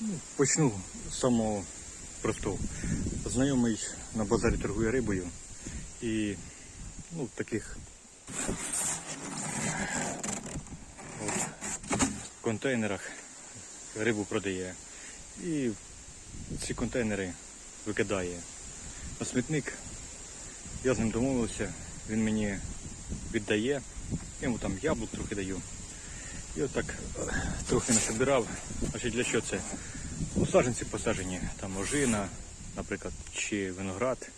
Ну, Почну з самого простого. Знайомий на базарі торгує рибою і ну, в таких от, контейнерах рибу продає. І ці контейнери викидає на смітник. Я з ним домовився, він мені віддає, я йому там яблук трохи даю. І отак е, трохи насобирав. Значить, для чого це? Ну, саджанці посаджені, там ожина, наприклад, чи виноград.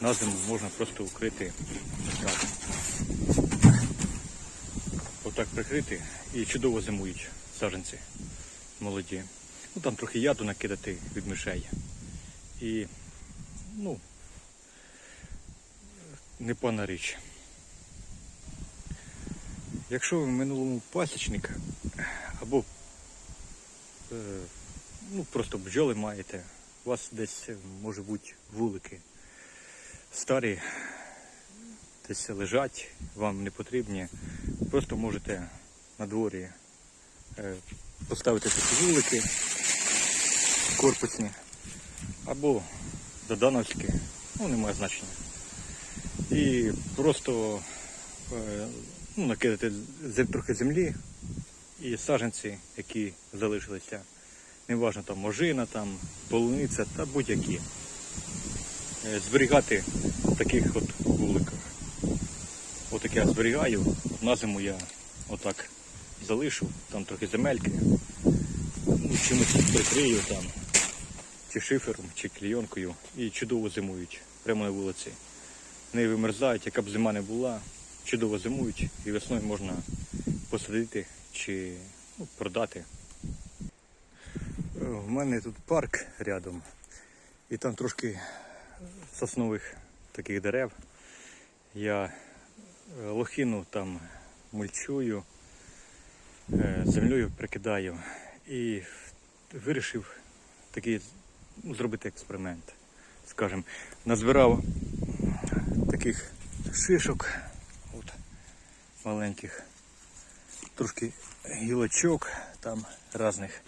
На зиму можна просто укрити так. Отак прикрити і чудово зимують саджанці молоді. Ну там трохи яду накидати від мишей. І ну непогана річ. Якщо ви в минулому пасічник або е, ну, просто бджоли маєте, у вас десь е, може бути вулики старі, десь лежать, вам не потрібні, просто можете на дворі е, поставити такі вулики корпусні або додановські, ну немає значення. І просто е, ну, накидати трохи землі і саджанці, які залишилися. Неважно там ожина, там полуниця та будь-які. Е, Зберігати в таких от вуликах. Отак я зберігаю, на зиму я отак залишу, там трохи земельки, ну, чимось прикрию там, чи шифером, чи клійонкою і чудово зимують прямо на вулиці. Не вимерзають, яка б зима не була, чудово зимують і весною можна посадити чи ну, продати. У мене тут парк рядом, і там трошки соснових таких дерев. Я е, лохину там мульчую, е, землею прикидаю і вирішив такий ну, зробити експеримент. Скажем, назбирав таких шишок маленьких, трошки гілочок там різних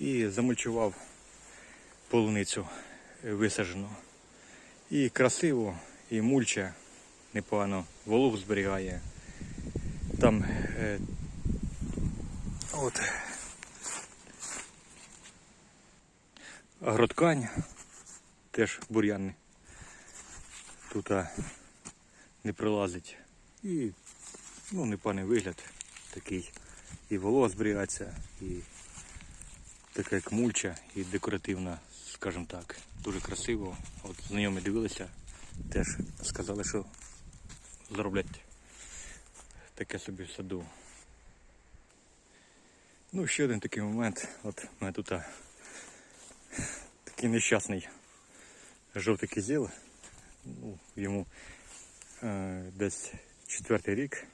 і замульчував полуницю висаджену. І красиво, і мульча непогано, вологу зберігає. Там е, от агроткань, теж бур'янний. Тут не прилазить. І ну, непоганий вигляд такий. І волога зберігається, і така як мульча, і декоративна, скажімо так. Дуже красиво. От знайомі дивилися, теж сказали, що зроблять таке собі в саду. Ну, ще один такий момент. От у мене тут такий нещасний жовтий кизіл. Ну, йому е, десь четвертий рік.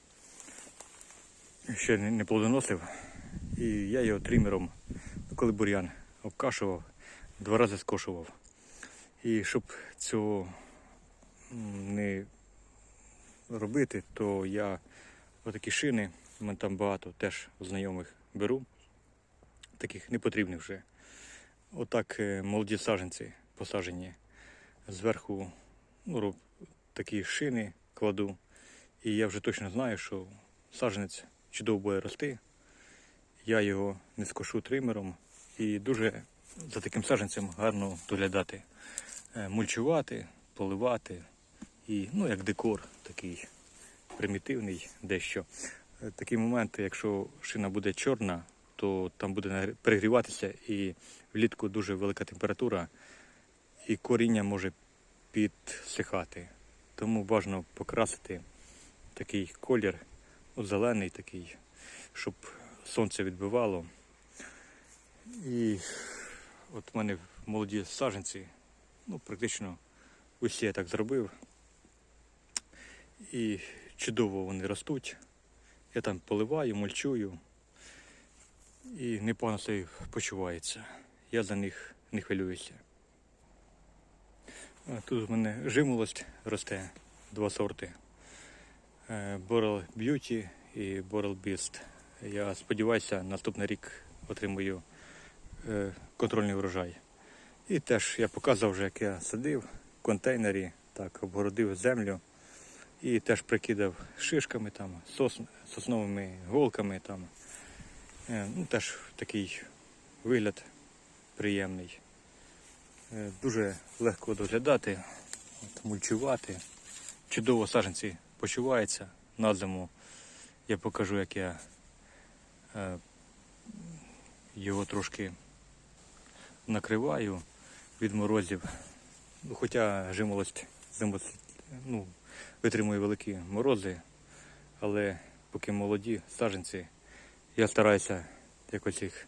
Ще не, плодоносив. І я його тримером, коли бур'ян обкашував, два рази скошував. І щоб цього не робити, то я отакі шини, у мене там багато теж знайомих беру, таких не потрібних вже. Отак е, молоді саджанці посаджені. Зверху ну, роб, такі шини кладу. І я вже точно знаю, що саджанець чудово буде рости. Я його не скошу тримером і дуже за таким саджанцем гарно доглядати. Е, Мульчувати, поливати і ну, як декор такий примітивний дещо. Е, Такі моменти, якщо шина буде чорна, то там буде перегріватися і влітку дуже велика температура, і коріння може підсихати. Тому бажано покрасити такий колір, ну, зелений такий, щоб сонце відбивало. І от в мене молоді саджанці, ну практично усі я так зробив. І чудово вони ростуть. Я там поливаю, мульчую і непогано собі почувається. Я за них не хвилююся. Тут у мене жимолость росте, два сорти. Е, Boral Beauty і Boral Beast. Я сподіваюся, наступний рік отримую е, контрольний врожай. І теж я показував вже, як я садив в контейнері, так, обгородив землю і теж прикидав шишками, там, сос, сосновими голками. Там. Е, Ну, теж такий вигляд приємний. Дуже легко доглядати, от, мульчувати. Чудово саджанці почуваються на зиму. Я покажу, як я е, його трошки накриваю від морозів. Ну, хоча жимолость зимость, ну, витримує великі морози, але поки молоді саджанці, я стараюся якось їх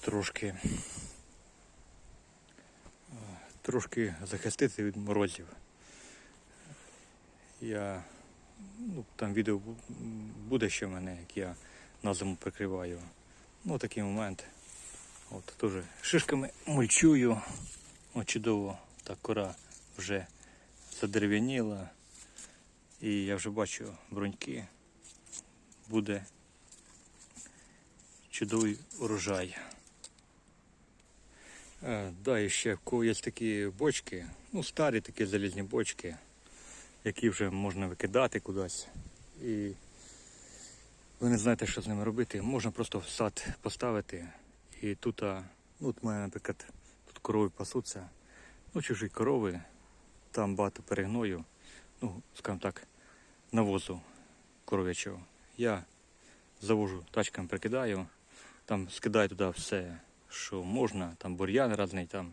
трошки, е, трошки захистити від морозів. Я, ну, там відео буде ще в мене, як я на зиму прикриваю. Ну, такий момент. От теж шишками мульчую. О, чудово, так кора вже задерев'яніла. І я вже бачу бруньки. Буде чудовий урожай. Е, да, і ще є такі бочки, ну старі такі залізні бочки, які вже можна викидати кудись. І ви не знаєте, що з ними робити. Можна просто в сад поставити. І тут, ну, от мене, наприклад, тут корови пасуться, ну, чужі корови, там багато перегною, ну, скажімо так, навозу коров'ячого. Я завожу тачками прикидаю, там скидаю туди все, що можна, там бур'ян різний, там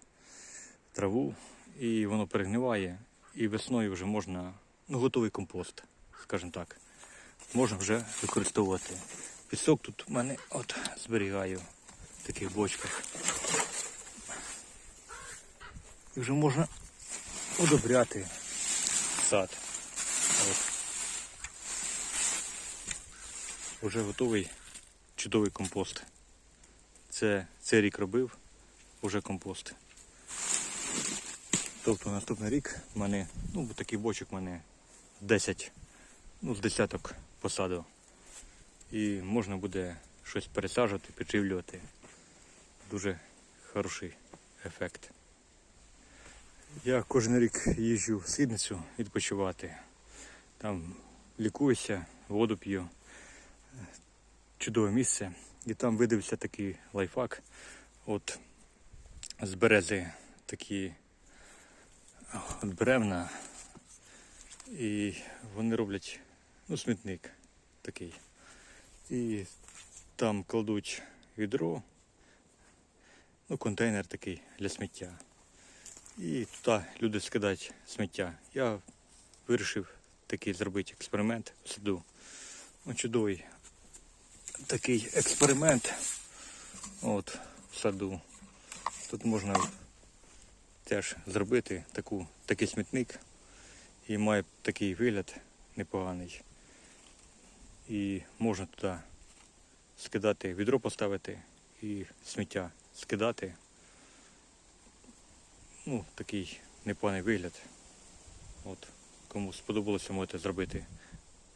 траву, і воно перегниває, і весною вже можна, ну, готовий компост, скажімо так, можна вже використовувати. Пісок тут у мене от зберігаю в таких бочках. І вже можна удобряти сад. От. Вже готовий чудовий компост. Це цей рік робив, вже компост. Тобто наступний рік в мене, ну такий бочок в мене 10, ну з десяток посадив. І можна буде щось пересаджувати, підживлювати. Дуже хороший ефект. Я кожен рік їжджу в східницю відпочивати. Там лікуюся, воду п'ю. Чудове місце. І там видився такий лайфхак. От з берези такі от бревна. І вони роблять ну, смітник такий. І там кладуть відро, ну, контейнер такий для сміття. І туди люди скидають сміття. Я вирішив такий зробити експеримент в саду. Ну, чудовий такий експеримент от, в саду. Тут можна теж зробити таку, такий смітник і має такий вигляд непоганий. І можна туди скидати, відро поставити і сміття скидати. Ну, такий непоганий вигляд. От, кому сподобалося, можете зробити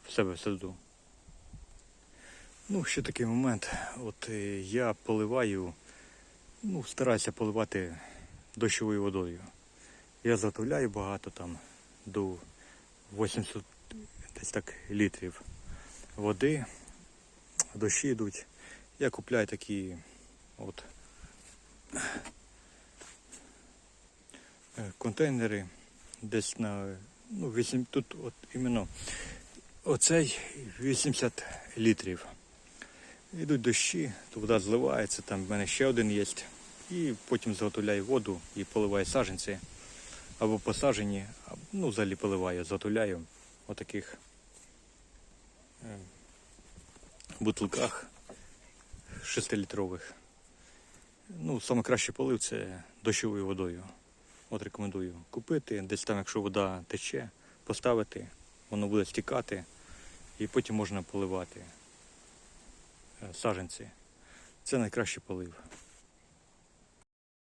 в себе в саду. Ну, ще такий момент. От е, я поливаю, ну, стараюся поливати дощовою водою. Я заготовляю багато там до 800 десь так літрів води, дощі йдуть. Я купляю такі от е, контейнери десь на ну, 8, тут от іменно оцей 80 літрів. Йдуть дощі, то вода зливається, там в мене ще один є. І потім заготовляю воду і поливаю саженці. Або посажені, ну, взагалі поливаю, заготовляю в таких е, бутилках 6-літрових. Ну, саме полив це дощовою водою. От рекомендую купити. Десь там, якщо вода тече, поставити, воно буде стікати і потім можна поливати е, саженці. Це найкращий полив.